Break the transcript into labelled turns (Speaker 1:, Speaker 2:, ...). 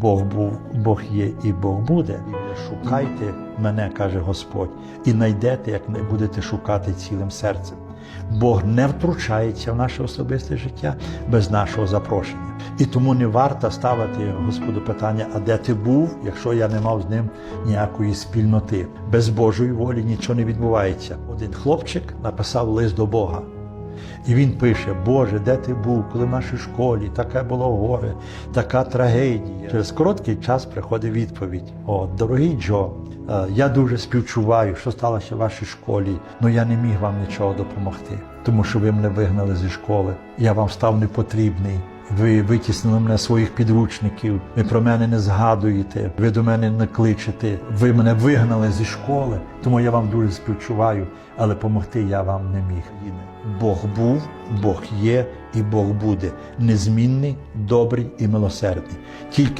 Speaker 1: Бог був, Бог є і Бог буде. Шукайте мене, каже Господь, і знайдете, як не будете шукати цілим серцем. Бог не втручається в наше особисте життя без нашого запрошення. І тому не варто ставити Господу питання, а де ти був, якщо я не мав з ним ніякої спільноти. Без Божої волі нічого не відбувається. Один хлопчик написав лист до Бога. І він пише: Боже, де ти був, коли в нашій школі таке було горе, така трагедія. Через короткий час приходить відповідь: О, дорогий Джо, е, я дуже співчуваю, що сталося в вашій школі, але я не міг вам нічого допомогти, тому що ви мене вигнали зі школи. Я вам став непотрібний. Ви витіснили мене своїх підручників, ви про мене не згадуєте, ви до мене не кличете, ви мене вигнали зі школи, тому я вам дуже співчуваю, але помогти я вам не міг. Бог був, Бог є і Бог буде незмінний, добрий і милосердний. Тільки